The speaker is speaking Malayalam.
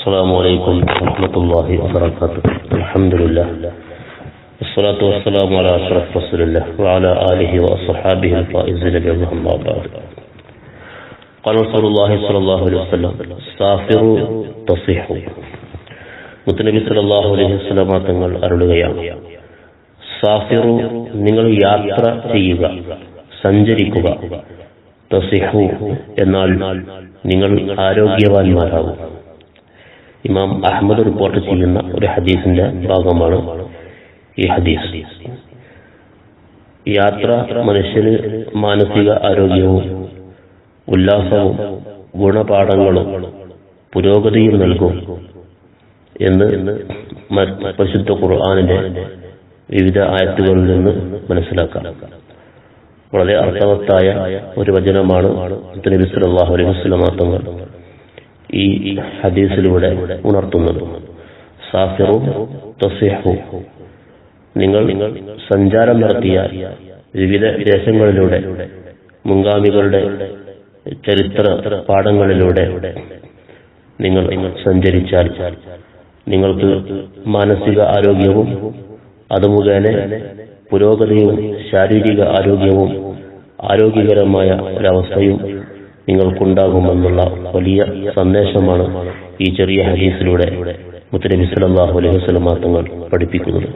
السلام عليكم ورحمة الله وبركاته الحمد لله والصلاة والسلام على أشرف رسول الله وعلى آله وأصحابه الفائزين برضهم الله بعد قال رسول الله صلى الله عليه وسلم سافروا تصيحوا മുത്തനബി സല്ലല്ലാഹു അലൈഹി വസല്ലമ തങ്ങൾ അരുളുകയാണ് സാഫിറു നിങ്ങൾ യാത്ര ചെയ്യുക സഞ്ചരിക്കുക തസിഹു എന്നാൽ നിങ്ങൾ ആരോഗ്യവാന്മാരാകും ഇമാം അഹമ്മദ് റിപ്പോർട്ട് ചെയ്യുന്ന ഒരു ഹദീസിന്റെ ഭാഗമാണ് ഈ ഹദീസ്. യാത്ര മനുഷ്യന് മാനസിക ആരോഗ്യവും ഉല്ലാസവും ഗുണപാഠങ്ങളും പുരോഗതിയും നൽകും എന്ന് പരിശുദ്ധ ഖുർആാനിന്റെ വിവിധ ആയത്തുകളിൽ നിന്ന് മനസ്സിലാക്കാം. വളരെ അർത്ഥവത്തായ ഒരു വചനമാണ് നബി സല്ലല്ലാഹു അലൈഹി വസല്ലം തങ്ങൾ ഈ ഹദീസിലൂടെ ഉണർത്തുന്നത്. സാഫിറു തസിഹു. നിങ്ങൾ സഞ്ചാരം നടത്തിയ വിവിധ ദേശങ്ങളിലൂടെ മുൻഗാമികളുടെ ചരിത്ര പാഠങ്ങളിലൂടെ നിങ്ങൾ സഞ്ചരിച്ചാൽ നിങ്ങൾക്ക് മാനസിക ആരോഗ്യവും അത് മുഖേന പുരോഗതിയും ശാരീരിക ആരോഗ്യവും ആരോഗ്യകരമായ ഒരവസ്ഥയും നിങ്ങൾക്കുണ്ടാകുമെന്നുള്ള വലിയ സന്ദേശമാണ് ഈ ചെറിയ ഹദീസിലൂടെ മുത്തനബി സല്ലല്ലാഹു അലൈഹി വസല്ലം തങ്ങൾ പഠിപ്പിക്കുന്നത്.